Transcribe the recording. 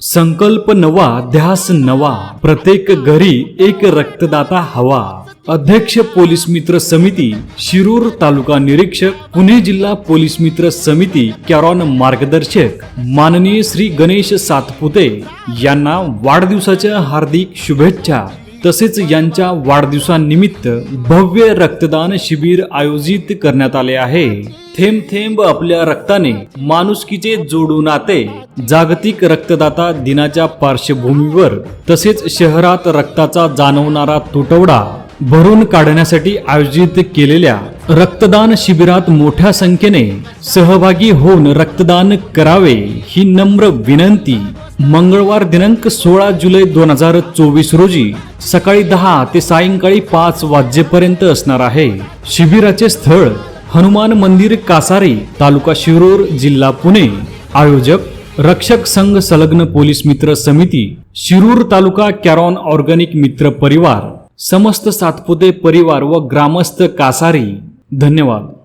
संकल्प नवा ध्यास नवा प्रत्येक घरी एक रक्तदाता हवा. अध्यक्ष पोलीस मित्र समिती शिरूर तालुका निरीक्षक पुणे जिल्हा पोलीस मित्र समिती कॅरॉन मार्गदर्शक माननीय श्री गणेश सातपुते यांना वाढदिवसाच्या हार्दिक शुभेच्छा. तसेच यांच्या वाढदिवसानिमित्त भव्य रक्तदान शिबिर आयोजित करण्यात आले आहे. थेंब थेंब आपल्या रक्ताने माणुसकीचे जोडू नाते जागतिक रक्तदाता दिनाच्या पार्श्वभूमीवर तसेच शहरात रक्ताचा जाणवणारा तुटवडा भरून काढण्यासाठी आयोजित केलेल्या रक्तदान शिबिरात मोठ्या संख्येने सहभागी होऊन रक्तदान करावे ही नम्र विनंती मंगळवार दिनांक सोळा जुलै दोन हजार चोवीस रोजी सकाळी दहा ते सायंकाळी पाच वाजेपर्यंत असणार आहे. शिबिराचे स्थळ हनुमान मंदिर कासारी तालुका शिरूर जिल्हा पुणे. आयोजक रक्षक संघ संलग्न पोलीस मित्र समिती शिरूर तालुका कॅरॉन ऑर्गॅनिक मित्र परिवार समस्त सातपुते परिवार व ग्रामस्थ कासारी. धन्यवाद.